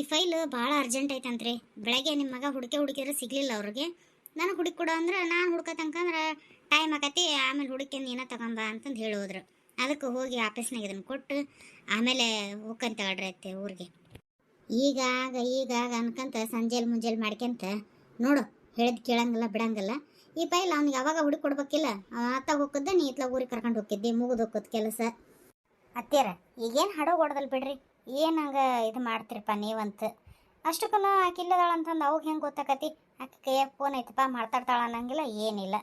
ಈ ಫೈಲ್ ಭಾಳ ಅರ್ಜೆಂಟ್ ಐತಂತ್ರಿ. ಬೆಳಗ್ಗೆ ನಿಮ್ಮ ಮಗ ಹುಡುಕೆ ಹುಡುಕಿದ್ರೆ ಸಿಗ್ಲಿಲ್ಲ ಅವ್ರಿಗೆ. ನಾನು ಹುಡುಕಿ ಕೊಡು ಅಂದ್ರೆ ನಾನು ಹುಡ್ಕತಂಕಂದ್ರೆ ಟೈಮ್ ಆಕತಿ, ಆಮೇಲೆ ಹುಡುಕಿ ನೀನ ತಗೊಂಬ ಅಂತಂದು ಹೇಳೋದ್ರು. ಅದಕ್ಕೆ ಹೋಗಿ ಆಫೀಸ್ನಾಗ ಇದನ್ನು ಕೊಟ್ಟು ಆಮೇಲೆ ಹೋಗ್ಕಂತ ಅತ್ತೆ ಊರಿಗೆ. ಈಗಾಗ ಈಗಾಗ ಅನ್ಕಂತ ಸಂಜೆಲಿ ಮುಂಜಾನೆ ಮಾಡ್ಕೊಂತ ನೋಡು, ಹೇಳಿದ್ ಕೇಳಂಗಿಲ್ಲ, ಬಿಡಂಗಿಲ್ಲ. ಈ ಫೈಲ್ ಅವ್ನಿಗೆ ಅವಾಗ ಹುಡುಕಿ ಕೊಡ್ಬೇಕಿಲ್ಲ? ಅತ್ತ ಹೋಗದ್ದೆ ನೀ ಇತ್ಲ ಊರಿಗೆ ಕರ್ಕೊಂಡು ಹೋಗಿದ್ದೆ ಮುಗಿದು ಹೋಗೋದು ಕೆಲಸ. ಅತ್ತೀರ, ಈಗೇನು ಹಡೋ ಹೊಡೆದಲ್ ಬಿಡ್ರಿ? ಏನು ಹಂಗೆ ಇದು ಮಾಡ್ತೀರಪ್ಪ ನೀವಂತ? ಅಷ್ಟಕ್ಕೂ ಆಕಿಲ್ಲದಾಳ ಅಂತಂದು ಅವಾಗ ಹೆಂಗೆ ಗೊತ್ತಾಕತಿ? ಆಕೆ ಕೈಯಾಗ ಫೋನ್ ಐತಪ್ಪ, ಮಾತಾಡ್ತಾಳ ಅನ್ನಂಗಿಲ್ಲ, ಏನಿಲ್ಲ.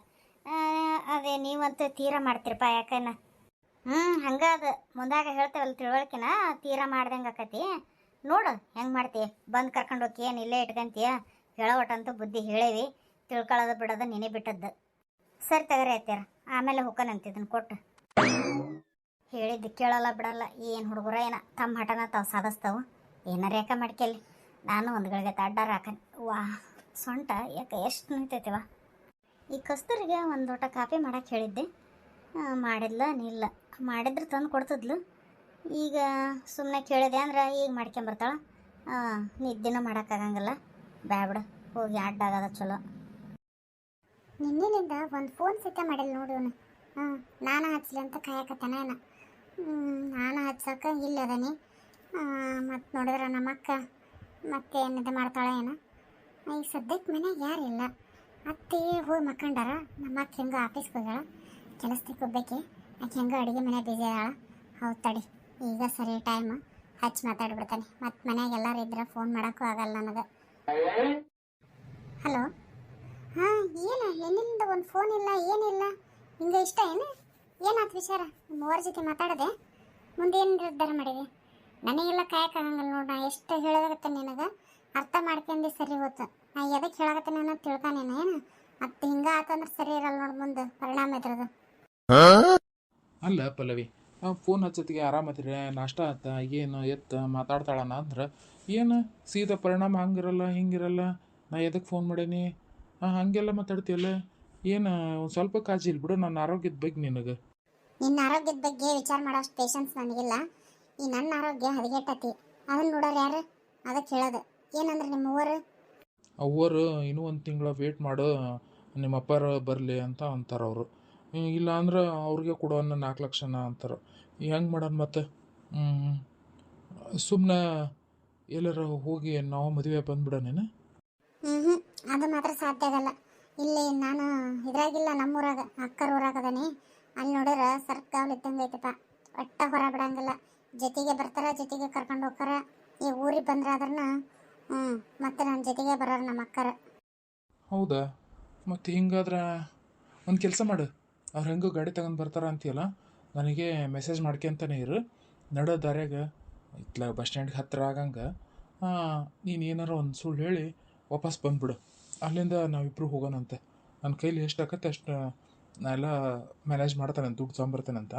ಅದೇ ನೀವಂತ ತೀರ ಮಾಡ್ತೀರಪ್ಪ ಯಾಕನ? ಹ್ಞೂ ಹಂಗೆ ಅದು. ಮುಂದಾಗ ಹೇಳ್ತೇವಲ್ಲ ತಿಳುವಳಿಕೆನ, ತೀರಾ ಮಾಡ್ದಂಗೆ ಆಕತಿ. ನೋಡು, ಹೆಂಗೆ ಮಾಡ್ತಿ? ಬಂದು ಕರ್ಕೊಂಡು ಹೋಗಿ, ಏನು ಇಲ್ಲೇ ಇಟ್ಕಂತೀಯ? ಹೇಳೋ ಬುದ್ಧಿ ಹೇಳೇವಿ. ತಿಳ್ಕೊಳ್ಳೋದು ಬಿಡೋದು ನೆನೆ ಬಿಟ್ಟದ್ದು. ಸರಿ ತಗರಿ ಆಯ್ತೀರ ಆಮೇಲೆ ಹೋಗೋಣಂತ ಇದನ್ನು ಕೊಟ್ಟು. ಹೇಳಿದ್ದು ಕೇಳಲ್ಲ ಬಿಡಲ್ಲ. ಏನು ಹುಡುಗರ ಏನ? ತಮ್ಮ ಹಠನ ತಾವು ಸಾಧಿಸ್ತಾವು? ಏನಾರ ಯಾಕೆ ಮಾಡ್ಕೆಲ್ಲಿ ನಾನು ಒಂದು ಗಳಿಗೆ ಅಡ್ಡಾರ ಹಾಕನ್. ವಾ, ಸೊಂಟ. ಯಾಕೆ ಎಷ್ಟು ನಿಂತೈತಿವ ಈ ಕಸ್ತೂರಿಗೆ ಒಂದು ಲೋಟ ಕಾಫಿ ಮಾಡಕ್ಕೆ ಹೇಳಿದ್ದೆ. ಮಾಡಿಲ್ಲ ನಿಲ್ಲ. ಮಾಡಿದ್ರೆ ತಂದು ಕೊಡ್ತಿದ್ಲು. ಈಗ ಸುಮ್ಮನೆ ಕೇಳಿದೆ ಅಂದ್ರೆ ಈಗ ಮಾಡ್ಕೊಂಬರ್ತಾಳ ನಿದ್ದೆನೂ ಮಾಡೋಕ್ಕಾಗಂಗಿಲ್ಲ ಬ್ಯಾಬಿಡ ಹೋಗಿ ಅಡ್ಡಾಗದ ಚಲೋ. ನಿನ್ನಿನಿಂದ ಒಂದು ಫೋನ್ ಸಿಕ್ಕ ಮಾಡಿಲ್ಲ ಅವನು ಹಾಂ ನಾನು ಹಚ್ಚಲಿ ಅಂತ ಕಾಯಕತ್ತಾನ ನಾನು ಹಚ್ಚೋಕೆ ಇಲ್ಲ ಅದನಿ. ಮತ್ತು ನೋಡಿದ್ರೆ ನಮ್ಮ ಅಕ್ಕ ಮತ್ತೆ ಏನಿದೆ ಮಾಡ್ತಾಳೆ ಏನ. ಈಗ ಸದ್ಯಕ್ಕೆ ಯಾರು ಯಾರಿಲ್ಲ ಅತ್ತೆ ಹೋಗಿ ಮಕ್ಕಂಡಾರ. ನಮ್ಮ ಅಕ್ಕ ಹೆಂಗೆ ಆಫೀಸ್ಗೆ ಹೋಗ್ಯಾಳ. ಕೆಲಸಕ್ಕೆ ಹೋಗ್ಬೇಕೆ. ಆಕೆ ಹೆಂಗೆ ಅಡುಗೆ ಮನೆ ಬಿಸಿ ಅದಾಳ. ಹೌದು ತಡಿ, ಈಗ ಸರಿ ಟೈಮ್ ಹಚ್ಚಿ ಮಾತಾಡ್ಬಿಡ್ತಾನೆ. ಮತ್ತು ಮನೆಯಾಗ ಎಲ್ಲರೂ ಇದ್ರೆ ಫೋನ್ ಮಾಡೋಕ್ಕೂ ಆಗಲ್ಲ ನನಗೆ. ಹಲೋ ಹಾಂ, ಏನು? ಎಲ್ಲಿಂದ ಒಂದು ಫೋನ್ ಇಲ್ಲ, ಏನಿಲ್ಲ. ನಿಂಗೆ ಇಷ್ಟ ಏನು? ಏನಾಯ್ತು ವಿಚಾರ? ನಿಮ್ಮ ಅವ್ರ ಜೊತೆ ಮಾತಾಡದೆ ಮುಂದೇನು ನಿರ್ಧಾರ ಮಾಡಿದೆ? ನನಗೆಲ್ಲ ಕಾಯಕ್ಕಾಗಂಗಿಲ್ಲ ನೋಡಿ, ನಾ ಎಷ್ಟು ಹೇಳೋದಾಗತ್ತೆ ನಿನಗೆ? ಅರ್ಥ ಮಾಡ್ಕೊಂಡು ಸರಿ ಹೋತು. ನಾ ಎದಕ್ಕೆ ಹೇಳಾಗತ್ತೆ ಅನ್ನೋದು ತಿಳ್ಕಾನೇನ ಏನು? ಮತ್ತೆ ಹಿಂಗೆ ಆತಂದ್ರೆ ಸರಿ ಇರಲ್ಲ ನೋಡಿ ಮುಂದೆ, ಪರಿಣಾಮ ಇದ್ರದು. ಅಲ್ಲ ಪಲ್ಲವಿ ಫೋನ್ ಹಚ್ಚತ್ತಿಗೆ ಆರಾಮತ್ತಿರ ನಾಷ್ಟ ಆತ, ಏನು ಎತ್ತ ಮಾತಾಡ್ತಾಳಣ ಅಂದ್ರೆ, ಏನು? ಸೀದಾ ಪರಿಣಾಮ ಹಂಗಿರಲ್ಲ, ಹಿಂಗಿರಲ್ಲ? ನಾ ಎದಕ್ಕೆ ಫೋನ್ ಮಾಡೇನಿ? ಹಾಂ ಹಾಗೆಲ್ಲ ಮಾತಾಡ್ತೀಯಲ್ಲ? ಏನು ಒಂದು ಸ್ವಲ್ಪ ಕಾಳಜಿ ಇಲ್ಲ ಬಿಡು ನನ್ನ ಆರೋಗ್ಯದ ಬಗ್ಗೆ ನಿನಗೆ. ನಿನ್ನ ಆರೋಗ್ಯದ ಬಗ್ಗೆ ವಿಚಾರ ಮಾಡೋಷ್ಟು ಪೇಷನ್ಸ್ ನನಗಿಲ್ಲ. ಈ ನನ್ನ ಆರೋಗ್ಯ ಹದಗೆಟ್ಟತಿ. ಅದನ್ನ ನೋಡೋರು ಯಾರು? ಅದಕ್ಕೆ ಹೇಳೋದು. ಏನಂದ್ರೆ ನಿಮ್ಮ ಊರು ಅವ್ವರು ಇನ್ನೂ ಒಂದು ತಿಂಗಳ ವೇಟ್ ಮಾಡು ನಿಮ್ಮ ಅಪ್ಪಾರ ಬರಲಿ ಅಂತ ಅಂತಾರೆ ಅವರು. ಇಲ್ಲ ಅಂದ್ರೆ ಅವ್ರಿಗೆ ಕೊಡೋನ್ನ ನಾಲ್ಕು ಲಕ್ಷನ ಅಂತಾರೆ. ಹೆಂಗೆ ಮಾಡೋಣ ಮತ್ತೆ? ಸುಮ್ಮನೆ ಎಲ್ಲರ ಹೋಗಿ ನಾವು ಮದುವೆ ಬಂದ್ಬಿಡೋಣ ಹ್ಞೂ ಅದು ಮಾತ್ರ ಸಾಧ್ಯ ಆಗಲ್ಲ. ಇಲ್ಲಿ ನಾನು ಇದ್ರಾಗಿಲ್ಲ ನಮ್ಮೂರಾಗ, ಅಕ್ಕರ ಊರಾಗ ಅದನಿ. ಅಲ್ಲಿ ನೋಡಿದ್ರೆ ಸರ್ಕಾವ್ ಇದ್ದಂಗೆ ಐತಪ್ಪ. ಒಟ್ಟ ಹೊರ ಬಿಡಂಗಿಲ್ಲ. ಜೊತೆಗೆ ಬರ್ತಾರ, ಜೊತೆಗೆ ಕರ್ಕೊಂಡು ಹೋಗ್ತಾರ. ಈ ಊರಿಗೆ ಬಂದ್ರೆ ಅದ್ರನ್ನ ಹ್ಞೂ ಮತ್ತೆ ನನ್ನ ಜೊತೆಗೆ ಬರೋರು ನಮ್ಮ ಅಕ್ಕರ. ಹೌದಾ? ಮತ್ತು ಹಿಂಗಾದ್ರೆ ಒಂದು ಕೆಲಸ ಮಾಡು. ಅವ್ರು ಹೆಂಗೂ ಗಾಡಿ ತಗೊಂಡು ಬರ್ತಾರ ಅಂತೀಯಲ್ಲ, ನನಗೆ ಮೆಸೇಜ್ ಮಾಡ್ಕೊಂತಾನೆ ಇರು. ನಡೋ ದಾರ್ಯಾಗ, ಇತ್ಲ ಬಸ್ ಸ್ಟ್ಯಾಂಡ್ಗೆ ಹತ್ತಿರ ಆಗಂಗೆ ನೀನು ಏನಾರ ಒಂದು ಸುಳ್ಳು ಹೇಳಿ ವಾಪಸ್ ಬಂದ್ಬಿಡು. ಅಲ್ಲಿಂದ ನಾವಿಬ್ಬರು ಹೋಗೋಣಂತೆ. ನನ್ನ ಕೈಲಿ ಎಷ್ಟು ಆಗತ್ತೆ ಅಷ್ಟು ನಾ ಎಲ್ಲ ಮ್ಯಾನೇಜ್ ಮಾಡ್ತಾನೆ ದುಡ್ಡು ತೊಗೊಂಬರ್ತಾನಂತ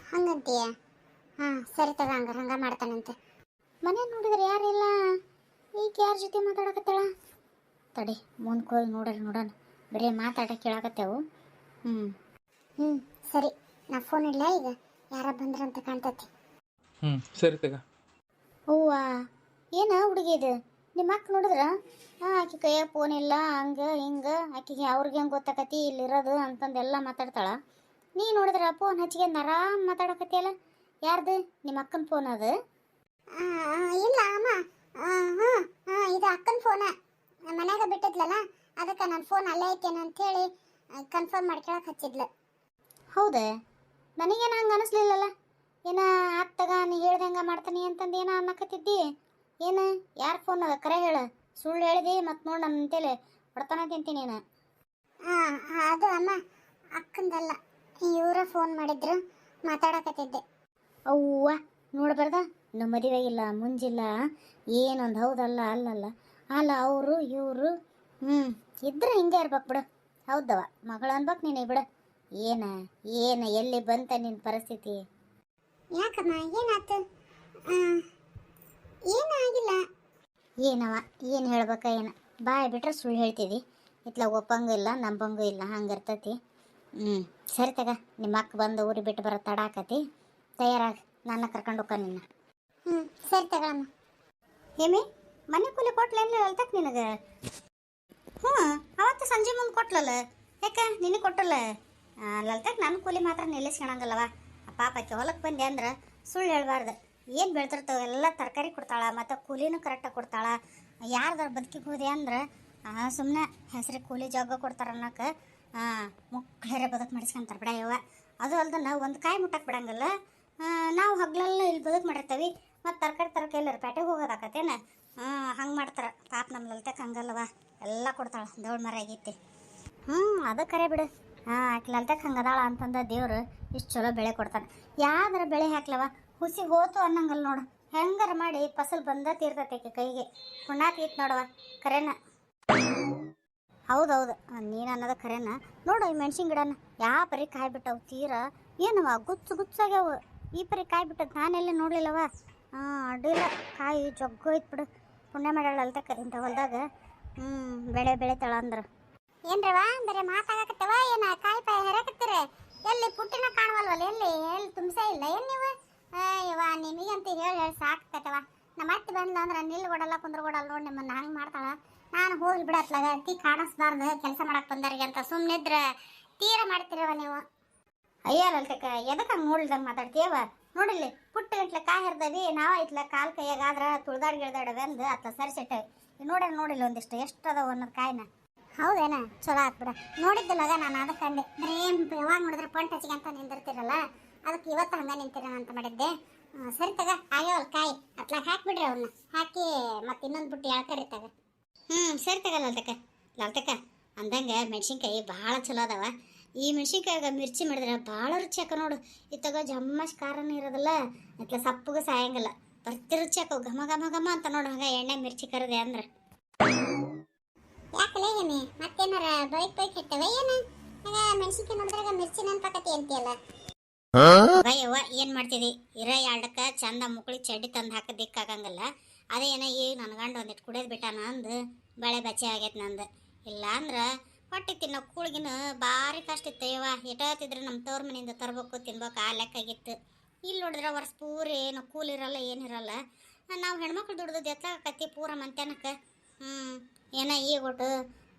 ಹಂಗಂತೀಯ? ಹಾಂ ಸರಿ ತಗ ಹಂಗ ಹಂಗ ಮಾಡ್ತಾನಂತೆ. ಮನೆ ನೋಡಿದ್ರೆ ಯಾರಿಲ್ಲ ಈಗ ಯಾರ ಜೊತೆ ಮಾತಾಡಕತ್ತಾಳ? ತಡಿ ಮುಂದಕ್ಕೆ ಹೋಗಿ ನೋಡ್ರಿ ನೋಡೋಣ. ಬರೀ ಮಾತಾಡ ಕೇಳಾಕತ್ತೇವು ಹ್ಞೂ ಹ್ಞೂ ಸರಿ. ನಾ ಫೋನ್ ಇಲ್ಲ ಈಗ? ಯಾರ ಬಂದ್ರಂತ ಕಾಣ್ತತಿ. ಹ್ಞೂ ಸರಿ ತಗ. ಹೂವ? ಏನ ಹುಡುಗಿ ಇದು? ನಿಮ್ಮ ಅಕ್ಕ ನೋಡಿದ್ರ? ಹಾಂ ಆಕೆ ಕೈಯಾಗ ಫೋನ್ ಇಲ್ಲ ಹಂಗೆ ಹಿಂಗೆ. ಆಕೆಗೆ ಅವ್ರಿಗೆ ಹೆಂಗೆ ಗೊತ್ತಾಕತಿ ಇಲ್ಲಿರೋದು ಅಂತಂದೆಲ್ಲ ಮಾತಾಡ್ತಾಳ. ನೀ ನೋಡಿದ್ರ ಫೋನ್ ಹಚ್ಚಿಗೆ ಆರಾಮ್ ಮಾತಾಡಕತ್ತಿಯಲ್ಲ ಯಾರ್ದು? ನಿಮ್ಮ ಅಕ್ಕನ ಫೋನ್ ಅದು? ಇಲ್ಲ ಅಮ್ಮ. ಹಾಂ ಇದು ಅಕ್ಕನ ಫೋನ ಮನ್ಯಾಗ ಬಿಟ್ಟಿದ್ಲಲ್ಲ ಅದಕ್ಕೆ ನನ್ನ ಫೋನ್ ಅಲ್ಲೇ ಅಂತ ಹೇಳಿ ಕನ್ಫರ್ಮ್ ಮಾಡ್ಕೊಳಕ್ಕೆ ಹಚ್ಚಿದ್ಲು. ಹೌದಾ? ನನಗೇನು ಹಂಗೆ ಅನಿಸ್ಲಿಲ್ಲಲ್ಲ? ಏನ ಆಗ್ತಾಗ ನೀ ಹೇಳ್ದಂಗ ಮಾಡ್ತಾನೆ ಅಂತಂದು ಏನೋ ಅನ್ನಕತ್ತಿದ್ದಿ? ಏನು? ಯಾರ ಫೋನ್ ಅದ? ಕರೆ ಹೇಳ. ಸುಳ್ಳು ಹೇಳಿದಿ ಮತ್ತೆ ನೋಡಿ ನನ್ನ ಅಂತೇಳಿ ಹೊಡ್ತಾನ ತಿಂತೀನಿ ನೀನು. ಅದು ಅಮ್ಮ. ಅಕ್ಕಂದಲ್ಲ. ಇವರ ಫೋನ್ ಮಾಡಿದ್ರು. ಮಾತಾಡಕತ್ತಿದ್ದೆ. ಅವ್ವ ನೋಡ್ಬಾರ್ದ ನಮ್ಮ ಇಲ್ಲ ಮುಂಜಿಲ್ಲ. ಏನೊಂದು ಹೌದಲ್ಲ ಅಲ್ಲಲ್ಲ. ಅಲ್ಲ ಅವರು ಇವರು ಹ್ಞೂ ಇದ್ರೆ ಹಿಂಗೆ ಇರ್ಬೇಕು ಬಿಡು. ಹೌದವ ಮಗಳು ಅನ್ಬೇಕು ನೀನು ಬಿಡು. ಏನ? ಏನ? ಎಲ್ಲಿ ಬಂತ ನಿನ್ನ ಪರಿಸ್ಥಿತಿ? ಯಾಕಮ್ಮ? ಏನಾಯ್ತು ಏನವ? ಏನು ಹೇಳ್ಬೇಕ ಏನು? ಬಾಯ್ ಬಿಟ್ರೆ ಸುಳ್ಳು ಹೇಳ್ತೀವಿ ಇತ್ಲ ಒಪ್ಪಂಗೂ ಇಲ್ಲ, ನಂಬಂಗೂ ಇಲ್ಲ, ಹಂಗಿರ್ತತಿ. ಹ್ಞೂ ಸರಿ ತಗ, ನಿಮ್ಮ ಅಕ್ಕ ಬಂದು ಊರಿಗೆ ಬಿಟ್ಟು ಬರೋ ತಡ ಆಕತಿ. ತಯಾರಾಗಿ, ನನ್ನ ಕರ್ಕೊಂಡು ಹೋಗ ನಿನ್ನ. ಹ್ಞೂ ಸರಿ ತಗೊಳಮ್ಮ. ಹೇಮಿ ಮನೆ ಕೂಲಿ ಕೊಟ್ಲೇನು ಹೇಳ್ತಕ್ ನಿನಗೆ? ಹ್ಞೂ, ಅವತ್ತು ಸಂಜೆ ಮುಂದೆ ಕೊಟ್ಲಲ್ಲ? ಯಾಕೆ, ನಿನಗೆ ಕೊಟ್ಟಲ್ಲ? ಲಲ್ತಕ್ಕೆ ನನ್ನ ಕೂಲಿ ಮಾತ್ರ ನಿಲ್ಲಿಸ್ಕೊಳಂಗಲ್ಲವ ಪಾಪಕ್ಕೆ ಹೊಲಕ್ಕೆ ಬಂದೆ ಅಂದ್ರೆ ಸುಳ್ಳು ಹೇಳ್ಬಾರ್ದು. ಏನು ಬೆಳ್ತಿರ್ತಾವೆ ಎಲ್ಲ ತರಕಾರಿ ಕೊಡ್ತಾಳೆ, ಮತ್ತು ಕೂಲಿನೂ ಕರೆಕ್ಟಾಗಿ ಕೊಡ್ತಾಳೆ. ಯಾರ್ದಾರು ಬದುಕಿಗೆ ಹೋದೆ ಅಂದ್ರೆ ಸುಮ್ಮನೆ ಹೆಸರು ಕೂಲಿ ಜಾಗ ಕೊಡ್ತಾರೆ ಅನ್ನೋಕೆ ಮುಕ್ಕಳರೆ ಬದುಕು ಮಾಡಿಸ್ಕೊಂತಾರೆ ಬಿಡ ಇವ ಅದು ಅಲ್ದನ ಒಂದು ಕಾಯಿ ಮುಟ್ಟಕ್ಕೆ ಬಿಡಂಗಿಲ್ಲ. ನಾವು ಹಗ್ಲೆಲ್ಲ ಇಲ್ಲಿ ಬದುಕು ಮಾಡಿರ್ತೀವಿ. ಮತ್ತು ತರಕಾರಿ ತರಕ ಎಲ್ಲರ ಪೇಟೆಗೆ ಹೋಗೋದಾಕತ್ತೇನ? ಹಂಗೆ ಮಾಡ್ತಾರೆ. ಪಾಪ ನಮ್ಮ ಲಲ್ತಕ್ಕೆ ಹಂಗಲ್ವ ಎಲ್ಲ ಕೊಡ್ತಾಳೆ ದೌಡ್ ಮರ ಆಗೈತಿ. ಹ್ಞೂ ಅದು ಕರೆ ಬಿಡು. ಹಾಂ ಆಕೆ ಲಲ್ತಕ್ಕೆ ಹಂಗದಾಳ ಅಂತಂದ ದೇವರು ಇಷ್ಟು ಚಲೋ ಬೆಳೆ ಕೊಡ್ತಾನೆ. ಯಾವ್ದಾರ ಬೆಳೆ ಹಾಕ್ಲವ? ಹುಸಿ ಹೋತು ಅನ್ನಂಗಲ್ಲ ನೋಡು. ಹೆಂಗಾರ ಮಾಡಿ ಫಸಲ್ ಬಂದ ತೀರ್ತೈತೆ ಕೈಗೆ. ಹುಣ್ಣಾ ತೀತ್ ನೋಡವ ಕರೆನ. ಹೌದೌದು, ನೀನು ಅನ್ನೋದು ಕರೆನ. ನೋಡು ಈ ಮೆಣಸಿನ ಗಿಡನ ಯಾವ ಪರಿ ಕಾಯಿ ಬಿಟ್ಟವು ತೀರ? ಏನವ ಗುಚ್ಚು ಗುಚ್ಚಾಗ್ಯಾವ. ಈ ಪರಿ ಕಾಯಿ ಬಿಟ್ಟದ್ದು ನಾನೆಲ್ಲ ನೋಡ್ಲಿಲ್ಲವ ಹಾಂ ಅಡ್ಡಿಲ್ಲ. ಕಾಯಿ ಜಗ್ಗೋಯ್ತು ಬಿಡು. ಪುಣ್ಯ ಮಾಡಾಳ ಅಂತ ಕರಿ ಇಂಥ ಹೊಲ್ದಾಗ. ಹ್ಞೂ ಬೆಳೆ ಬೆಳಿತಾಳ ಅಂದ್ರೆ. ಏನ್ರವ ಬರೀ ಮಾತಾಗತ್ತವ ಏನ ಕಾಯಿ ಪಾಯಿ ಹೆರಕತ್ತೀರ? ಎಲ್ಲಿ ಪುಟ್ಟಿನ ಕಾಣವಲ್ವಲ್ಲ ಎಲ್ಲಿ? ಎಲ್ಲಿ ತುಂಬಿಸೇ ಇಲ್ಲ ಏನು ನೀವು? ಅಯ್ಯವ್ವ ನಿಮಗಂತ ಹೇಳಿ ಹೇಳಿ ಸಾಕ್ತೈತವ ನಮ್ಮ ಅತ್ತೆ ಬಂದ್ಲ ಅಂದ್ರೆ ನಿಲ್ ಕೊಡಲ್ಲ, ಕುಂದ್ರ ಕೊಡಲ್ಲ ನೋಡಿ, ನಿಮ್ಮನ್ನ ಹಂಗೆ ಮಾಡ್ತಾಳ. ನಾನು ಹೋಗಿ ಬಿಡತ್ಲಾಗ ಅತ್ತಿ ಕಾಣಿಸ್ಬಾರ್ದು, ಕೆಲಸ ಮಾಡಕ್ಕೆ ಬಂದವ್ರಿಗೆ ಅಂತ. ಸುಮ್ಮನಿದ್ರೆ ತೀರ ಮಾಡ್ತಿರವ ನೀವು. ಅಯ್ಯೋ ಅಯ್ಯಲ್ಲಲ್ತಕ್ಕ ಎದಕ್ಕೆ ಹಂಗೆ ನೋಡ್ಲ್ದಂಗೆ ಮಾತಾಡ್ತೀಯವ ನೋಡಿಲ್ಲಿ, ಪುಟ್ಟ ಗಂಟ್ಲೆ ಕಾಯಿ ಹರಿದವಿ ನಾವು ಐತ್ಲ, ಕಾಲು ಕೈಯಾಗ ಆದ್ರ ತುಳ್ದಾಡ್ ಗಿಳ್ದಾಡವೆ ಅತ್ತ ಸರಿಸಿಟ್ಟೆ. ನೋಡ ನೋಡಿಲ್ಲ ಒಂದಿಷ್ಟು ಎಷ್ಟು ಅದಾವ ಅನ್ನೋದು ಕಾಯಿನ. ಹೌದೇನ? ಚಲೋ ಆತ್ ಬಿಡ. ನೋಡಿದ್ದಿಲ್ಲಗ ನಾನು ಅದಕ್ಕೆ ಅಂದೆ. ಬರೀ ಯಾವಾಗ ನೋಡಿದ್ರೆ ಪಂಟ್ ಹಚ್ಚಿಗೆ ಅಂತ ನಿಂದಿರ್ತಿರಲ್ಲ? ಅದಕ್ಕೆ ಇವತ್ತು ಹಂಗೆ ನಿಂತಿರೋಣ ಅಂತ ಮಾಡಿದ್ದೆ. ಸರಿ ತಗ ಆಗ್ಯಾವಲ್ ಕಾಯಿ. ಅತ್ಲಾಗ ಹಾಕ್ಬಿಡ್ರಿ ಅವನ್ನ ಹಾಕಿ ಮತ್ತೆ ಇನ್ನೊಂದು ಬುಟ್ಟಿ ಎಳ್ಕರಿ ತಗ. ಹ್ಞೂ ಸರಿ ತಗ ಲಲ್ತಕ್ಕ ಲಲ್ತಕ್ಕ ಅಂದಂಗೆ ಮೆಣಸಿನ್ಕಾಯಿ ಭಾಳ ಚಲೋ ಅದಾವ. ಈ ಮೆಣಸಿನ್ಕಾಯಿಗ ಮಿರ್ಚಿ ಮಾಡಿದ್ರೆ ಭಾಳ ರುಚಿ ಆಕ ನೋಡು. ಇತ್ತಾಗ ಜಮ್ಮಸ್ ಖಾರನೂ ಇರೋದಿಲ್ಲ. ಅತ್ಲ ಸಪ್ಪಗೆ ಸಾಯಂಗಿಲ್ಲ. ಬರ್ತಿ ರುಚಿ ಆಕವು. ಘಮ ಘಮ ಘಮ ಅಂತ ನೋಡು ಹಂಗ ಎಣ್ಣೆ ಮಿರ್ಚಿ ಕರದೆ ಅಂದ್ರೆ. ಯಾಕಲೇ ಏನೇ ಮತ್ತೇನಾರ ಬೈಕ್ ಬೈಕ್ ಇರ್ತವೆ ಏನು? ಮೆಣಸಿನ್ಕಾಯಿ ನೋಡಿದ್ರಾಗ ಮಿರ್ಚಿ ನೆನ್ಪಾಕತಿ ಅಂತೀಯಲ್ಲ. ಯವ್ವ ಏನ್ ಮಾಡ್ತಿದಿ? ಇರ ಎರಡಕ್ಕ ಚಂದ ಮುಕ್ಳಿ ಚಡ್ಡಿ ತಂದು ಅದೇ ಏನ ಈಗ ನನ್ನ ಗಂಡ ಒಂದಿಟ್ಟು ಕುಡಿಯೋದು ಬಿಟ್ಟಾನ ಅಂದು ಬಳೆ ಬಚ್ಚೆ ಆಗೈತೆ ನಂದು. ಇಲ್ಲ ಅಂದ್ರ ಹೊಟ್ಟೆ ತಿನ್ನೋ ಕೂಳಿಗಿನ ಭಾರಿ ಕಷ್ಟ ಇತ್ತು, ಯವ್ವ. ಎಟಾತಿದ್ರೆ ನಮ್ಮ ತವ್ರ ಮನೆಯಿಂದ ತರ್ಬೇಕು, ತಿನ್ಬೇಕು, ಆ ಲೆಕ್ಕಾಗಿತ್ತು. ಇಲ್ಲಿ ನೋಡಿದ್ರೆ ವರ್ಷ ಪೂರ ಏನು ಕೂಲ್ ಇರಲ್ಲ ಏನಿರಲ್ಲ ನಾವು ಹೆಣ್ಮಕ್ಳು ದುಡ್ದು ಎತ್ತಾಕತ್ತಿ ಪೂರ ಮಂತ್ಯಾನಕ್ಕೆ. ಹ್ಞೂ ಏನ ಈಗ ಒಟ್ಟು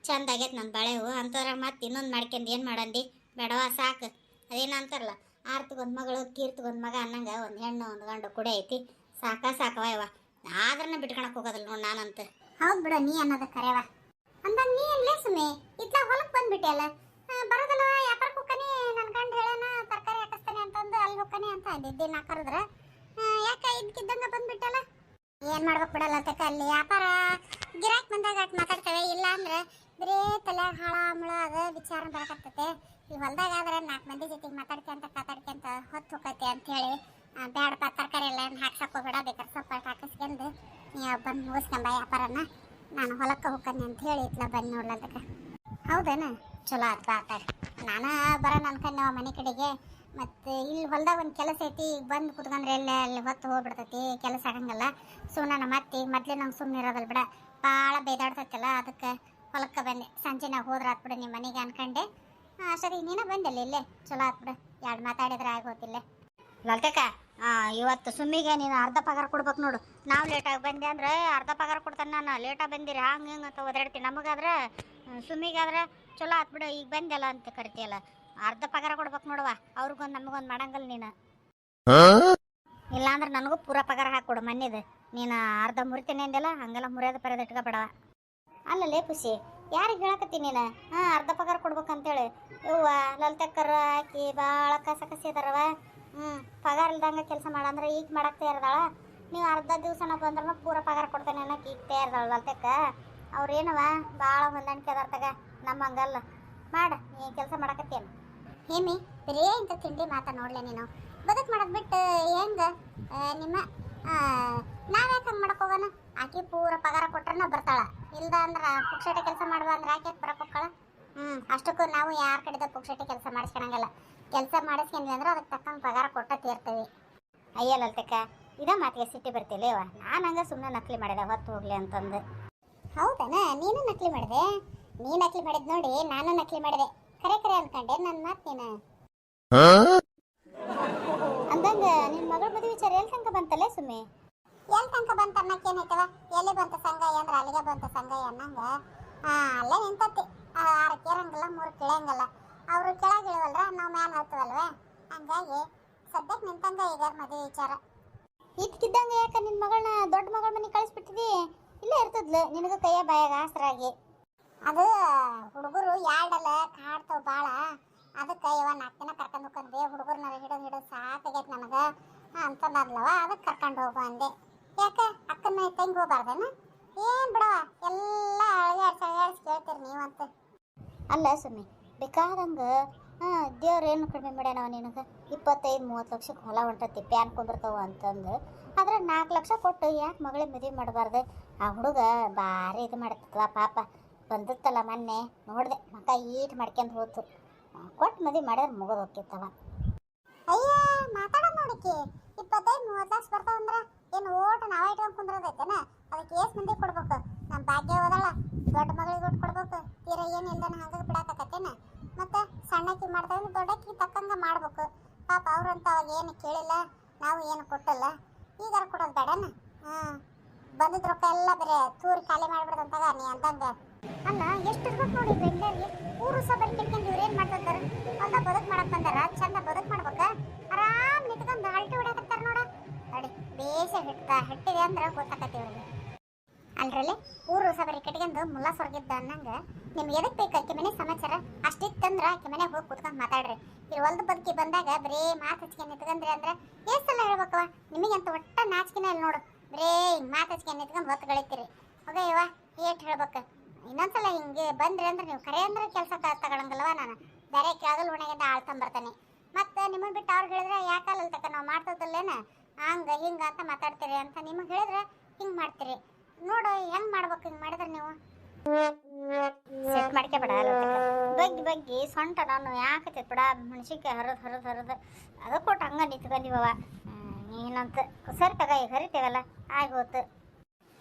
ಚಂದ ಆಗೈತೆ ನನ್ನ ಬಳೆವು. ಅಂತಂದ್ರೆ ಮತ್ತೆ ಇನ್ನೊಂದು ಮಾಡ್ಕೊಂಡು ಏನು ಮಾಡಂದಿ? ಬೇಡವಾ, ಸಾಕು. ಅದೇನು ಅಂತಾರಲ್ಲ ಆರ್ತಿಗೊಂದು ಮಗಳು, ಕೀರ್ತಿಗೊಂದು ಮಗ ಅನ್ನಂಗೆ ಒಂದು ಹೆಣ್ಣು, ಒಂದು ಗಂಡು ಕೂಡ ಐತಿ. ಸಾಕ ಸಾಕವ ಆದ್ರನ್ನ ಬಿಟ್ಕೊಳಕ್ ಹೋಗೋದಿಲ್ಲ ನೋಡಿ ನಾನಂತ. ಹೌದು ಬಿಡ, ನೀ ಅನ್ನೋದ ಕರೆಯವ ಅಂದಂಗ ನೀ ಏನ್ಲೇ ಸುಮ್ಮನೆ ಇತ್ಲ ಹೊಲಕ್ಕೆ ಬಂದ್ಬಿಟ್ಟೆ ಅಲ್ಲ ಬರೋದಲ್ಲ ವ್ಯಾಪಾರಕ್ಕೆ ಹೋಗ್ತಾನೆ ನನ್ನ ಗಂಡ ಹೇಳೋಣ ತರಕಾರಿ ಹಾಕಿಸ್ತಾನೆ ಅಂತಂದು ಅಲ್ಲಿ ಹೋಗ್ತಾನೆ ಅಂತ ಅಂದಿದ್ದೆ ನಾ ಕರೆದ್ರ. ಯಾಕೆ ಇದ್ಕಿದ್ದಂಗ ಬಂದ್ಬಿಟ್ಟಲ್ಲ ಏನ್ ಮಾಡ್ಬೇಕು ಬಿಡಲ್ಲ ತಕ್ಕ ಅಲ್ಲಿ ವ್ಯಾಪಾರ. ಗಿರಾಕ್ ಬಂದಾಗ ಮಾತಾಡ್ತೇವೆ. ಇಲ್ಲ ಅಂದ್ರೆ ಬರೇ ತಲೆ ಹಾಳ, ಮುಳ ಅದ, ವಿಚಾರ ಬರಕತ್ತತೆ ಈ ಹೊಲ್ದಾಗ ಆದ್ರೆ ನಾಲ್ಕು ಮಂದಿ ಜೊತೆಗೆ ಮಾತಾಡ್ಕೊಂತ ಕಾತಾಡ್ಕೊಂತ ಹೊತ್ತು ಹೋಗತ್ತೆ ಅಂತ ಹೇಳಿ ಬ್ಯಾಡಪ್ಪ ತರಕಾರಿ ಎಲ್ಲ ಹಾಕ್ಸಕ್ ಹೋಗ್ಬೇಡ ಬೇಕಾದ್ರೆ ಸ್ವಲ್ಪ ಹಾಕಿಸ್ಕೊಂಡು ನೀವು ಬಂದು ಮುಗಿಸ್ಕೊಂಬ ವ್ಯಾಪಾರನ. ನಾನು ಹೊಲಕ್ಕೆ ಹೋಗ್ಕನಿ ಅಂತ ಹೇಳಿ ಇತ್ಲ ಬಂದು ನೋಡ್ಲತ್ತಕ್ಕ ಹೌದೇನ? ಚಲೋ ಆತ ಆತ ನಾನು ಬರೋಣ ಅನ್ಕೊಂಡೆ ಮನೆ ಕಡೆಗೆ. ಮತ್ತು ಇಲ್ಲಿ ಹೊಲ್ದಾಗ ಒಂದು ಕೆಲಸ ಐತಿ, ಈಗ ಬಂದು ಕುತ್ಕೊಂಡ್ರೆ ಎಲ್ಲ ಅಲ್ಲಿ ಹೊತ್ತು ಹೋಗ್ಬಿಡ್ತೈತಿ, ಕೆಲಸ ಆಗಂಗಿಲ್ಲ. ನಾನು ಮತ್ತೆ ಈಗ ಮೊದಲೇ ನಂಗೆ ಸುಮ್ಮನೆ ಇರೋದಲ್ಲ ಬಿಡ. ಭಾಳ ಬೇದಾಡ್ತೈತಲ್ಲ ಅದಕ್ಕೆ ಹೊಲಕ್ಕೆ ಬಂದೆ ಸಂಜೆ ನಾವು ಹೋದ್ರೆ ಆತ್ಬಿಡ ನಿಮ್ಮ ಮನೆಗೆ ಅನ್ಕೊಂಡೆ. ಸರಿ ನೀನು ಬಂದಲ್ಲ ಇಲ್ಲೇ. ಚಲೋ ಆತ್ಬಿಡ ಎರಡು ಮಾತಾಡಿದ್ರೆ ಆಗೋತಿಲ್ಲ ಲಲ್ತಕ್ಕ ಇವತ್ತು ಸುಮ್ಮಿಗೆ ನೀನು ಅರ್ಧ ಪಗಾರ ಕೊಡ್ಬೇಕು ನೋಡು. ನಾವು ಲೇಟಾಗಿ ಬಂದೆ ಅಂದ್ರೆ ಅರ್ಧ ಪಗಾರ ಕೊಡ್ತಾನೆ ನಾನು. ಲೇಟಾಗಿ ಬಂದಿರಿ ಹಂಗೆ ಹಿಂಗೆ ಅಂತ ಓದಾಡ್ತೀನಿ ನಮಗಾದ್ರೆ ಸುಮ್ಮಿಗಾದ್ರೆ ಚಲೋ ಆತ್ಬಿಡ ಈಗ ಬಂದೆಲ್ಲ ಅಂತ ಕರಿತೀಯಲ್ಲ. ಅರ್ಧ ಪಗಾರ ಕೊಡ್ಬೇಕು ನೋಡುವ. ಅವ್ರಿಗೊಂದು ನಮಗೊಂದು ಮಾಡಂಗಲ್ಲ ನೀನು. ಇಲ್ಲಾಂದ್ರೆ ನನಗೂ ಪೂರ ಪಗಾರ ಹಾಕ್ಕೊಡು ಮನ್ನಿದು. ನೀನು ಅರ್ಧ ಮುರಿತೀನಿ ಅಂದೆಲ್ಲ ಹಂಗೆಲ್ಲ ಮುರಿಯೋದು ಪರ್ಯೋದು ಇಟ್ಕೋಬೇಡವ. ಅಲ್ಲಲ್ಲೇ ಖುಷಿ ಯಾರಿಗೆ ಹೇಳಕತ್ತೀನಿ ನೀನು? ಹಾಂ, ಅರ್ಧ ಪಗಾರ ಕೊಡ್ಬೇಕಂತೇಳಿ. ಇವ್ವ ಲಲ್ತಕ್ಕರ ಹಾಕಿ ಭಾಳ ಕಸ ಕಸಿ ಅದಾರವ ಹ್ಞೂ ಪಗಾರ ಇಲ್ದಂಗೆ ಕೆಲಸ ಮಾಡಂದ್ರೆ ಈಗ ಮಾಡಕ್ಕೆ ತಯಾರದಾಳ. ನೀವು ಅರ್ಧ ದಿವಸನ ಬಂದ್ರೂ ಪೂರ ಪಗಾರ ಕೊಡ್ತೇನೆ ಅನ್ನಕ್ಕೆ ಈಗ ತಯಾರದಾಳ ಲಲ್ತಕ್ಕ. ಅವ್ರೇನವ ಭಾಳ ಹೊಂದಾಣಿಕೆ ಅದಾರ ತಗ ನಮ್ಮ ಹಂಗಲ್ಲ. ಮಾಡ, ನೀ ಕೆಲಸ ಮಾಡಕತ್ತೇನು ಹೇಮಿ ಬರೇ ಇಂಥ ತಿಂಡಿ ಮಾತಾ ನೋಡ್ಲೆ ನೀನು. ಬದುಕು ಮಾಡೋದು ಬಿಟ್ಟು ಹೆಂಗ? ನಿಮ್ಮ ನಾವ್ಯಾಕೆ ಹಂಗೆ ಮಾಡಕ್ ಹೋಗೋಣ? ಆಕಿ ಪೂರ ಪಗಾರ ಕೊಟ್ರನ ಬರ್ತಾಳ. ಇಲ್ದ ಅಂದ್ರ ಪುಕ್ಷಟೆ ಕೆಲಸ ಮಾಡುವ ಅಂದ್ರೆ ಯಾಕೆ ಬರಕ್ ಹೋಗ್ಕಳ ಹ್ಮ್ ಅಷ್ಟಕ್ಕೂ ನಾವು ಯಾರ ಕಡೆದ ಪುಕ್ಷಟೆ ಕೆಲಸ ಮಾಡಿಸ್ಕೊಳಂಗಲ್ಲ ಕೆಲಸ ಮಾಡಿಸ್ಕೊಂಡ್ವಿ ಅಂದ್ರೆ ಅದಕ್ಕೆ ತಕ್ಕಂಗೆ ಪಗಾರ ಕೊಟ್ಟ ತೀರ್ತೀವಿ. ಅಯ್ಯಲ್ಲಲ್ತಕ್ಕ ಇದ ಮಾತಿಗೆ ಸಿಟ್ಟಿ ಬರ್ತಿಲ್ಲೇವ ನಾನು ಹಂಗ ಸುಮ್ಮನೆ ನಕಲಿ ಮಾಡಿದೆ ಹೊತ್ತು ಹೋಗ್ಲಿ ಅಂತಂದು. ಹೌದನ? ನೀನು ನಕಲಿ ಮಾಡಿದೆ? ನೀ ನಕಲಿ ಮಾಡಿದ್ ನೋಡಿ ನಾನು ನಕಲಿ ಮಾಡಿದೆ. ಕರೆ ಕರೆ ಅನ್ಕಂಡೆ ನನ್ನ ಮಾತ್ ನೀನ. ಅಂದಂಗ ನಿನ್ ಮಗಳ ಮದುವೆ ವಿಚಾರ ಎಲ್ಲಿ ತನಕ ಬಂತಲ್ಲೇ ಸುಮ್ಮಿ? ಎಲ್ ತನಕ ಬಂತ ಅನ್ನಕ್ಕೆ ಏನೈತವ ಎಲ್ಲಿ ಬಂತ ಸಂಗಯ್ಯ ಅಂದ್ರೆ ಅಲ್ಲಿಗೆ ಬಂತ ಸಂಗಯ್ಯ ಅನ್ನಂಗ? ಅಲ್ಲೇ ನಿಂತತಿ. ಆರು ಕೇರಂಗಿಲ್ಲ ಮೂರು ಕೇಳಂಗಿಲ್ಲ. ಅವರು ಕೆಳಗೆ ಇಳಿವಲ್ರ ನಾವು ಮ್ಯಾಲ ಹತ್ತುವಲ್ವೇ? ಹಂಗಾಗಿ ಸದ್ಯಕ್ಕೆ ನಿಂತಂಗ ಈಗ ಮದುವೆ ವಿಚಾರ. ಇದ್ಕಿದ್ದಂಗ ಯಾಕ ನಿನ್ ಮಗಳನ್ನ ದೊಡ್ಡ ಮಗಳ ಮನೆ ಕಳಿಸ್ಬಿಟ್ಟಿದಿ? ಇಲ್ಲೇ ಇರ್ತದ್ಲು ನಿನಗ ಕೈಯ ಬಾಯಾಗ ಆಸರಾಗಿ ಅದು ಹುಡುಗರು ಯಾಡಲ್ಲ ಕಾಡ್ತಾವ ಭಾಳ ಅದಕ್ಕೆ ಇವ ನಾಲ್ಕು ದಿನ ಕರ್ಕೊಂಡು ಹೋಗ್ಕೊಂಡ್ವಿ ಹುಡುಗರ್ನ ಹಿಡಿದು ಹಿಡಿದು ಸಾಕಾಗೈತೆ ನನಗೆ. ಅಂತಂದದ್ಲವ ಅದಕ್ಕೆ ಕರ್ಕೊಂಡು ಹೋಗು ಅಂದೆ. ಯಾಕೆ ಅಕ್ಕನ ತಂಗಿ ಹೋಗ್ಬಾರ್ದೇನ? ಏನು ಬಿಡವ? ಎಲ್ಲ ಅಳಗಾಡ್ಸಿ ಅಳಗಾಡ್ಸಿ ಕೇಳ್ತೀರಿ ನೀವಂತ. ಅಲ್ಲ ಸುಮ್ಮಿ ಬೇಕಾದಂಗ ಹಾ ದೇವ್ರ ಏನು ಕಡಿಮೆ ಮಾಡ್ಯಾನವ ನಿನಗೆ? ಇಪ್ಪತ್ತೈದು ಮೂವತ್ತು ಲಕ್ಷಕ್ಕೆ ಹೊಲ ಹೊಂಟತಿ ಪ್ಯಾನ್ ಕುಂದಿರ್ತಾವ ಅಂತಂದು. ಆದ್ರೆ ನಾಲ್ಕು ಲಕ್ಷ ಕೊಟ್ಟು ಯಾಕೆ ಮಗಳಿಗೆ ಮದುವೆ ಮಾಡಬಾರ್ದು? ಆ ಹುಡುಗ ಭಾರಿ ಇದು ಮಾಡ್ತದ ಪಾಪ. ಬಂದಿತ್ತಲ್ಲ ಮೊನ್ನೆ ನೋಡಿದೆ ಮಕ್ಕ ಈಟ್ ಮಾಡ್ಕೊಂಡು ಹೋತು. ಕೊಟ್ಟು ಮದುವೆ ಮಾಡಿದ್ರೆ ಮುಗಿದು ಹೋಗ್ತಿತ್ತವ. ಅಯ್ಯ ಮಾತಾಡೋದು ನೋಡಿಕೆ ಇಪ್ಪತ್ತೈದು ಮೂವತ್ತು ಲಕ್ಷ ಬರ್ತಾವ ಅಂದ್ರ ಏನು ಓಟ್ ನಾವ ಇಟ್ಕೊಂಡು ಕುಂದ್ರದೈತೇನ ಅದಕ್ಕೆ ಏಸ್ ಮಂದಿ ಕೊಡ್ಬೇಕು. ನಮ್ಮ ಭಾಗ್ಯ ಹೋದಳ, ದೊಡ್ಡ ಮಗಳಿಗೆ ಒಟ್ಟು ಕೊಡ್ಬೇಕು. ತೀರ ಏನು ಇಲ್ದನ ಹಂಗ ಬಿಡಾಕತ್ತೇನ ಮತ್ತು ಸಣ್ಣಕ್ಕಿ ಮಾಡ್ತಾವ ದೊಡ್ಡಕ್ಕಿ ತಕ್ಕಂಗ ಮಾಡ್ಬೇಕು. ಪಾಪ ಅವ್ರಂತ ಅವಾಗ ಏನು ಕೇಳಿಲ್ಲ, ನಾವು ಏನು ಕೊಟ್ಟಿಲ್ಲ. ಈಗಾರ ಕೊಡೋದು ಬೇಡನ? ಹಾಂ. ಬಂದಿದ್ದ ರೊಕ್ಕ ಎಲ್ಲ ಬರೀ ತೂರಿ ಖಾಲಿ ಮಾಡ್ಬಿಡ್ದಂತಾಗ ನೀ ಅಂತಂಗ ಅಲ್ಲ ಎಷ್ಟು ಇರ್ಬೇಕು ನೋಡಿ ಬೆಂಗಳೂರಿಗೆ? ಊರು ಸಹ ಬರೀ ಇವ್ರು ಏನು ಮಾಡ್ತಾರೆ ಒಂದ ಬದುಕು ಮಾಡಕ್ಕೆ ಬಂದಾರ? ಚಂದ ಬದುಕು ಮಾಡ್ಬೇಕ. ಹಿಡ್ತ ಅಂದ್ರೆ ಗೊತ್ತಾಕತಿ ಇವ್ರಿಗೆ. ಅಲ್ರಲ್ಲಿ ಊರು ಸಬರಿ ಬರೀ ಕಟ್ಕೊಂಡು ಮುಲ್ಲ ಸೊರ್ಗಿದ್ದ ಅನ್ನಂಗ ನಿಮ್ಗೆ ಎದಕ್ಕೆ ಬೇಕು ಆಕೆ ಮನೆ ಸಮಾಚಾರ? ಅಷ್ಟಿತ್ತಂದ್ರ ಆಕೆ ಮನೆಗೆ ಹೋಗಿ ಕುತ್ಕೊಂಡು ಮಾತಾಡ್ರಿ. ಇಲ್ಲಿ ಹೊಲ್ದ ಬದುಕಿ ಬಂದಾಗ ಬರೀ ಮಾತು ಹಚ್ಕೊಂಡು ನಿಂತ್ಕೊಂಡ್ರಿ ಅಂದ್ರೆ ಏಸಲ್ಲ ಸಲ ಹೇಳ್ಬೇಕವ ನಿಮಗಂತ ಒಟ್ಟ ನಾಚಿಕೆನ ಇಲ್ಲ ನೋಡು. ಬರೇ ಹಿಂಗೆ ಮಾತು ಹಚ್ಕೊಂಡು ನಿತ್ಕೊಂಡು ಹೊತ್ತು ಗಳಿತೀರಿ. ಹೋಗಯ್ಯವ ಏಟ್ ಹೇಳ್ಬೇಕು? ಇನ್ನೊಂದ್ಸಲ ಹಿಂಗೆ ಬಂದ್ರಿ ಅಂದ್ರೆ ನೀವು ಕರೆ ಅಂದ್ರೆ ಕೆಲಸ ತಗೊಳಂಗಲ್ವ ನಾನು. ಬೇರೆ ಕೆಳಗಲ್ ಒಣಗಿಂದ ಆಳ್ಕೊಂಬರ್ತಾನೆ ಮತ್ತೆ ನಿಮ್ಮನ್ನು ಬಿಟ್ಟು ಅವ್ರು ಹೇಳಿದ್ರೆ ಯಾಕಲ್ಲ ತಕ್ಕ ನಾವು ಮಾಡ್ತದಲ್ಲೇನ ಹಂಗ, ಹಿಂಗ ಅಂತ ಮಾತಾಡ್ತೀರಿ ಅಂತ ನಿಮಗೆ ಹೇಳಿದ್ರೆ ಹಿಂಗೆ ಮಾಡ್ತೀರಿ. ನೋಡು, ಹೆಂಗ್ ಮಾಡ್ಬೇಕು, ಹಿಂಗೆ ಮಾಡಿದ್ರೆ ನೀವು? ಸೆಟ್ ಮಾಡ್ಕೊಬೇಡ ಬಗ್ಗಿ ಬಗ್ಗಿ, ಸೊಂಟ ನಾನು ಯಾಕತ್ತೈತೆ ಬಿಡ ಮನ್ಸಿಕೆ ಹರಿದು ಹರಿದು ಹರಿದು. ಅದು ಕೊಟ್ಟು ಹಂಗ ನಿಂತ್ಕೊಂಡಿವವ ನೀನಂತ ಸರಿ ತಗ ಈಗ ಹರಿತೇವಲ್ಲ, ಆಗೋತು.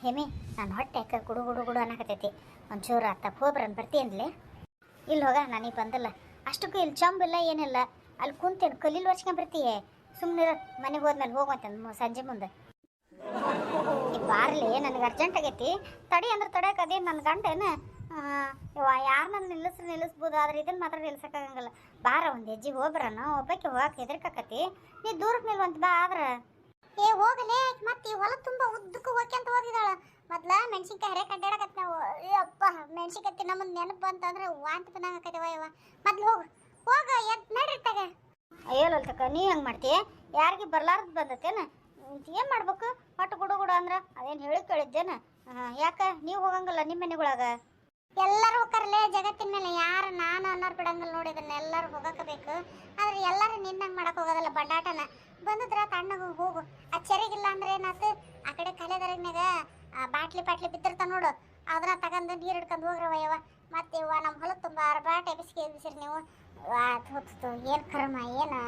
ಹೆಮಿ ನಾನು ಹೊಟ್ಟೆ ಯಾಕೆ ಗುಡು ಗುಡು ಗುಡು ಅನ್ನಕತ್ತೈತಿ. ಒಂಚೂರು ಅತ್ತ ಹೋಗ್ಬರನ್ ಬರ್ತೀನ್ಲಿ ಇಲ್ಲಿ ಹೋಗ ನನಗೆ ಬಂದಲ್ಲ. ಅಷ್ಟಕ್ಕೂ ಇಲ್ಲಿ ಚಂಬಿಲ್ಲ ಏನಿಲ್ಲ. ಅಲ್ಲಿ ಕುಂತೇನು ಕಲೀಲ್ ವರ್ಷಕ್ಕೆ ಬರ್ತೀಯೇ? ಸುಮ್ಮನೆ ಮನೆಗೆ ಹೋದ್ಮೇಲೆ ಹೋಗುವಂತ ಸಂಜೆ ಮುಂದೆ. ಈಗ ಬಾರ್ಲಿ ನನಗೆ ಅರ್ಜೆಂಟ್ ಆಗೈತಿ. ತಡಿ ಅಂದ್ರೆ ತಡಕ್ಕೆ ಅದೇ ನನ್ನ ಗಂಡೇನ ಯಾರು ನನ್ನ ನಿಲ್ಲಿಸ್ರು ನಿಲ್ಲಿಸ್ಬೋದು, ಆದ್ರೆ ಇದನ್ನ ಮಾತ್ರ ನಿಲ್ಸಕ್ಕಾಗಂಗಿಲ್ಲ. ಬಾರ ಒಂದು ಹೆಜ್ಜೆ ಹೋಗ್ಬರನ ಒಬ್ಬಕ್ಕೆ ಹೋಗಕ್ಕೆ ಹೆದರ್ಕಾಕತಿ. ನೀ ದೂರಕ್ಕೆ ನಿಲ್ವಂತ ಬಾ ಆದ್ರೆ. ಏ, ಹೋಗಲೇ ಮತ್ತೆ ಹೊಲ ಉದ್ದಕ್ಕೆ ಉದ್ದಕ್ಕೂ ಅಂತ ಹೋಗಿದಾಳ ಮೊದ್ಲ ಮೆಣಸಿನ್ಕಾಯಿ ಹರೇ ಕಡ್ಡಾಡಕತ್ ನಾವು. ಅಪ್ಪ ಮೆಣಸಿನ್ಕಾಯಿ ಮುಂದೆ ನೆನಪು ಅಂತಂದ್ರೆ ವಾಂತಿ ಬಂದಂಗಾಕೈತವ ಇವ ಮೊದ್ಲು ಹೋಗು. ಹೋಗ, ಎದ್ ನಡಿರ್ತಾಗ ಅಯ್ಯೋಲ್ಲ ತಕ್ಕ ನೀ ಹೆಂಗೆ ಮಾಡ್ತೀಯ ಯಾರಿಗೆ ಬರ್ಲಾರ್ದು ಬಂದತ್ತೇನ? ಏನು ಮಾಡ್ಬೇಕು? ಒಟ್ಟು ಗುಡು ಗುಡು ಅಂದ್ರೆ ಅದೇನು ಹೇಳಿ ಕೇಳಿದ್ದೇನ? ಯಾಕ? ನೀವು ಹೋಗಂಗಲ್ಲ ನಿಮ್ಮ ಮನೆಗೊಳಗ? ಎಲ್ಲರೂ ಹೋಗ್ತಾರಲ್ಲೇ ಜಗತ್ತಿನ ಮೇಲೆ? ಯಾರು ನಾನು ಅನ್ನೋರು ಬಿಡಂಗಿಲ್ಲ ನೋಡಿ ಇದನ್ನ. ಎಲ್ಲರೂ ಹೋಗಕ್ಕೆ ಬೇಕು. ಆದ್ರೆ ಎಲ್ಲರೂ ನಿನ್ನಂಗೆ ಮಾಡಕ್ ಹೋಗೋದಲ್ಲ ಬಂಡಾಟನ. ಬಂದಿದ್ರ ತಣ್ಣಗೆ ಹೋಗು. ಆ ಚರಿಗಿಲ್ಲ ಅಂದ್ರೆ ಏನಾತು? ಆ ಕಡೆ ಕಲೆದರಗ್ನಾಗ ಬಾಟ್ಲಿ ಪಾಟ್ಲಿ ಬಿದ್ದಿರ್ತಾವ ನೋಡು. ಅದನ್ನ ತಗೊಂಡು ನೀರು ಹಿಡ್ಕೊಂಡು ಹೋಗ್ರವ ಯವ್ವ. ಮತ್ತೆ ಇವ ನಮ್ಮ ಹೊಲದ ತುಂಬ ಅರ್ಬಾಟ ಬಿಸಿಗೆ ಬಿಸಿರಿ ನೀವು. ಏನು ಕರ್ಮ, ಏನು?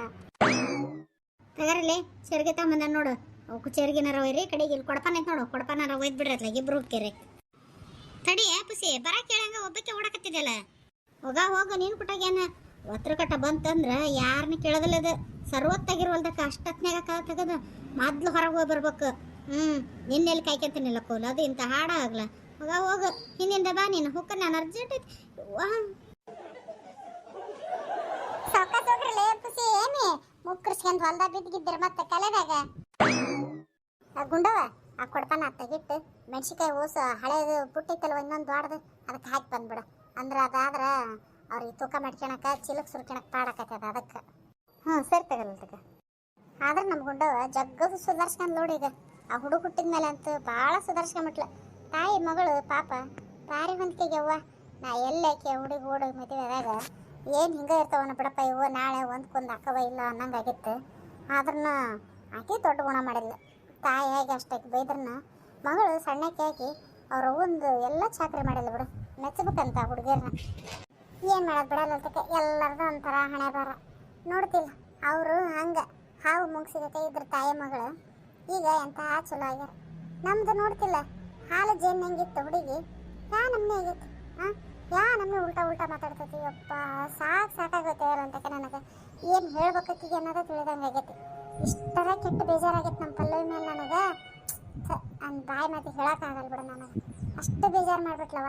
ತಗರಲ್ಲಿ ಚೆರ್ಗೆ ತಗೊಂಬಂದ ನೋಡು. ಅವಕ್ಕೆ ಚರ್ಗಿನಾರ ಒಯ್ರಿ ಕಡೆಗೆ ಇಲ್ಲಿ ಕೊಡಪಾನ ಐತೆ ನೋಡು. ಕೊಡಪಾನಾರ ಒಯ್ದು ಬಿಡ್ರಿ ಇಬ್ರು ಹೋಗ್ತೀರಿ ತಡಿ ಪುಸಿ ಬರ ಕೇಳಂಗ ಒಬ್ಬಕ್ಕೆ ಓಡಕತ್ತಿದ್ದಲ್ಲ ಹೋಗ, ಹೋಗು, ನೀನು ಏನ? ಒತ್ರ ಕಟ್ಟ ಬಂತಂದ್ರ ಯಾರನ್ನ ಕೇಳೋದಿಲ್ಲ ಅದು ಸರ್ವತ್ತಾಗಿರುವಲ್ದಕ್ಕ ಅಷ್ಟತ್ನಾಗ ಕಾಲ ತೆಗದು ಮೊದ್ಲು ಹೊರಗೆ ಹೋಗಿ ಬರ್ಬೇಕು. ಹ್ಞೂ ನಿನ್ನೆಲ್ಲಿ ಕಾಯ್ಕೊಂತೀನಿಲ್ಲ ಕೋಲ್, ಅದು ಇಂಥ ಹಾಡ ಆಗ್ಲ ಹೋಗ, ಹೋಗು, ಹಿಂದಿಂದ ಬಾ ನೀನು. ಹುಕ್ಕ ನಾನು ಅರ್ಜೆಂಟ್ ಐತಿ ವಾ ಸಾವ್ಕಾಸ್ ಹೋಗ್ರಲೇ ಪುಸಿ ಏನಿ ಮುಕ್ಕರ್ಸ್ಕೊಂಡ್ ಹೊಲ್ದಾಗ ಬಿದ್ದಿದ್ರ ಮತ್ತೆ ಕಲೆದಾಗ? ಗುಂಡವ, ಆ ಕೊಡ್ತಾನ ತೆಗಿಟ್ಟು ಮೆಣಸಿನ್ಕಾಯಿ ಓಸ ಹಳೇದು ಪುಟ್ಟಿತ್ತಲ್ವ ಇನ್ನೊಂದು ದೊಡ್ಡದು, ಅದಕ್ಕೆ ಹಾಕಿ ಬಂದ್ಬಿಡ. ಅಂದ್ರೆ ಅದಾದ್ರೆ ಅವ್ರಿಗೆ ತೂಕ ಮಾಡ್ಕೊಳಕ, ಚಿಲಕ್ ಸುರ್ಕೊಳಕ್ ಪಾಡಕತ್ತದ ಅದಕ್ಕೆ. ಹ್ಞೂ ಸರಿ ತಗಲ್ಲ ತಗ. ಆದ್ರೆ ನಮ್ಮ ಗುಂಡವ ಜಗ್ಗದು ಸುಧಾರ್ಸ್ಕೊಂಡ್ ನೋಡಿ ಈಗ. ಆ ಹುಡುಗ ಹುಟ್ಟಿದ್ಮೇಲೆ ಅಂತೂ ಭಾಳ ಸುಧಾರಿಸ್ಕೊಂಬಿಟ್ಲ. ತಾಯಿ ಮಗಳು ಪಾಪ ಪಾರಿ ಹೊಂದ್ಕೆಗೆ ಅವ್ವ ನಾ ಎಲ್ಲಕ್ಕೆ ಹುಡುಗ ಓಡಿ ಮದುವೆದಾಗ ಏನು ಹಿಂಗೆ ಇರ್ತಾವನ ಬಿಡಪ್ಪ ಇವು? ನಾಳೆ ಒಂದ್ಕೊಂದು ಅಕ್ಕವ ಇಲ್ಲ ಅನ್ನಂಗಾಗಿತ್ತು ಆದ್ರನ್ನ ಆಕೆ ದೊಡ್ಡ ಗುಣ ಮಾಡಿಲ್ಲ ತಾಯಿಯಾಗಿ ಅಷ್ಟಕ್ಕೆ ಬೈದ್ರನ್ನ ಮಗಳು ಸಣ್ಣಕ್ಕೆ ಹಾಕಿ ಅವ್ರ ಒಂದು ಎಲ್ಲ ಚಾಕ್ರಿ ಮಾಡಿಲ್ಲ ಬಿಡು. ಮೆಚ್ಚಬೇಕಂತ ಹುಡುಗಿಯರನ್ನ ಏನು ಮಾಡೋದು ಬಿಡಲ್ಲ ಅದಕ್ಕೆ ಎಲ್ಲರದು ಒಂಥರ ಹಣೆ ಬಾರ ನೋಡ್ತಿಲ್ಲ, ಅವರು ಹಂಗೆ ಹಾವು ಮುಗಿಸಿದ ಇದ್ರ ತಾಯಿ ಮಗಳು ಈಗ ಎಂಥ ಚಲೋ ಆಗ್ಯಾರ. ನಮ್ದು ನೋಡ್ತಿಲ್ಲ, ಹಾಲು ಜೇನು ಹೆಂಗಿತ್ತು ಹುಡುಗಿ? ಯಾ ನಮ್ನೆ ಆಗಿತ್ತು ಹಾಂ ಯಾ ನಮ್ಮ ಉಲ್ಟಾ ಉಲ್ಟಾ ಮಾತಾಡ್ತೈತಿ, ಯಪ್ಪ, ಸಾಕು ಸಾಕಾಗುತ್ತೆ ಅಂತ ನನಗೆ. ಏನು ಹೇಳ್ಬೇಕೀಗ ಅನ್ನೋದು ತಿಳಿದಂಗೆ ಆಗೈತಿ. ಇಷ್ಟರ ಕೆಟ್ಟ ಬೇಜಾರಾಗೈತೆ ನಮ್ಮ ಪಲ್ಲವಿ ಮೇಲೆ ನನಗೆ. ನನ್ನ ಬಾಯಿ ಮಾತು ಹೇಳೋಕ್ಕಾಗಲ್ಲ ಬಿಡ ನಾನು ಅಷ್ಟು ಬೇಜಾರು ಮಾಡ್ಬಿಟ್ಲವ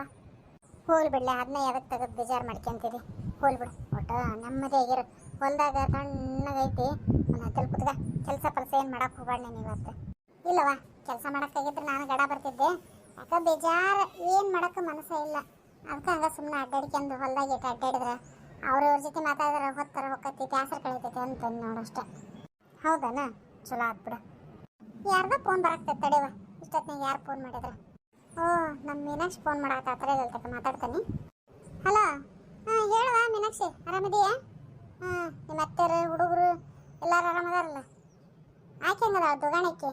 ಹೋಲ್ ಬಿಡ್ಲೆ ಅದನ್ನ ಯಾವತ್ತು ತೆಗೆದು ಬೇಜಾರು ಮಾಡ್ಕೊಂತೀರಿ? ಹೋಲ್ ಬಿಡು. ಒಟ್ಟು ನಮ್ಮದೇ ಆಗಿರೋ. ಹೊಲ್ದಾಗ ತಣ್ಣಗೈತಿ. ನನ್ನ ಹತ್ತಲ್ ಕುತ್ಗ ಕೆಲಸ ಪಲಸ ಏನು ಮಾಡಕ್ಕೆ ಹೋಗ್ಬೇಡ ನೀನು ಇವತ್ತು? ಇಲ್ಲವ ಕೆಲಸ ಮಾಡೋಕ್ಕಾಗಿದ್ರೆ ನಾನು ಗಡ ಬರ್ತಿದ್ದೆ. ಯಾಕೆ ಬೇಜಾರು, ಏನು ಮಾಡೋಕ್ಕೆ ಮನಸ್ಸೇ ಇಲ್ಲ. ಅದಕ್ಕೆ ಹಂಗೆ ಸುಮ್ಮನೆ ಅಡ್ಡಾಡ್ಕೊಂಡು ಹೊಲ್ದಾಗ ಇಟ್ಟು ಅಡ್ಡಾಡಿದ್ರೆ ಅವ್ರವ್ರ ಜೊತೆ ಮಾತಾಡಿದ್ರೆ ಹೊತ್ತರ ಹೊಕ್ಕತಿ ಕ್ಯಾಸರ್ ಕಳಿತೈತಿ ಅಂತ ನೋಡಷ್ಟೆ ಹೌದನ? ಚಲೋ ಆಗ್ಬಿಡ ಬಿಡು. ಯಾರ್ದ ಫೋನ್ ಬರಾಕ್ತೈತೆ ತಡೆವ. ಇಷ್ಟೊತ್ತಿನಾಗ ಯಾರು ಫೋನ್ ಮಾಡಿದ್ರೆ? ಓ ನಮ್ಮ ಮೀನಾಕ್ಷಿ ಫೋನ್ ಮಾಡಾಕ ಆ ಥರ ಹೇಳ್ತಕ್ಕ ಮಾತಾಡ್ತಾನೆ. ಹಲೋ? ಹಾಂ, ಹೇಳುವ ಮೀನಾಕ್ಷಿ, ಆರಾಮಿದೆಯಾ? ಹಾಂ ನಿಮ್ಮ ಅತ್ತೆರು ಹುಡುಗರು ಎಲ್ಲರೂ ಆರಾಮದಾರಲ್ಲ ಆಕೆ ಹೆಂಗದ, ದುಗಾಣಕ್ಕೆ?